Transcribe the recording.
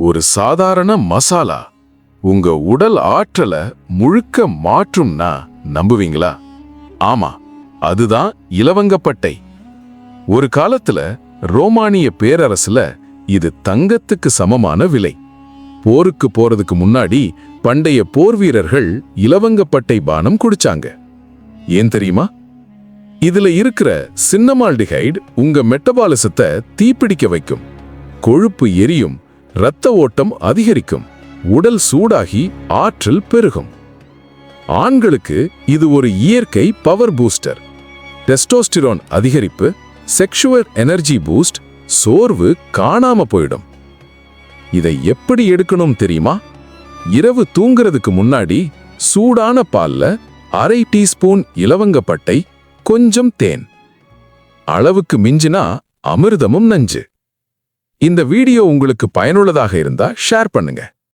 ஒரு சாதாரண மசாலா உங்க உடல் ஆற்றலை முழுக்க மாற்றும்னா நம்புவீங்களா? ஆமா அதுதான் இலவங்கப்பட்டை ஒரு காலத்துல ரோமானிய பேரரசுல இது தங்கத்துக்கு சமமான விலை. போருக்கு போறதுக்கு முன்னாடி பண்டைய போர் வீரர்கள் இலவங்கப்பட்டை பானம் குடிச்சாங்க. ஏன் தெரியுமா? இதுல இருக்கிற சின்னமால்டிஹைடு உங்க மெட்டபாலிசத்தை தீப்பிடிக்க வைக்கும். கொழுப்பு எரியும் இரத்த ஓட்டம் அதிகரிக்கும். உடல் சூடாகி ஆற்றல் பெருகும். ஆண்களுக்கு இது ஒரு இயற்கை பவர் பூஸ்டர் டெஸ்டோஸ்டிரோன் அதிகரிப்பு செக்ஷுவல் எனர்ஜி பூஸ்ட் சோர்வு காணாம போயிடும். இதை எப்படி எடுக்கணும் தெரியுமா? இரவு தூங்குறதுக்கு முன்னாடி சூடான பால்ல அரை டீஸ்பூன் இலவங்கப்பட்டை கொஞ்சம் தேன். அளவுக்கு மிஞ்சினா அமிர்தமும் நஞ்சு. இந்த வீடியோ உங்களுக்கு பயனுள்ளதாக இருந்தா ஷேர் பண்ணுங்க.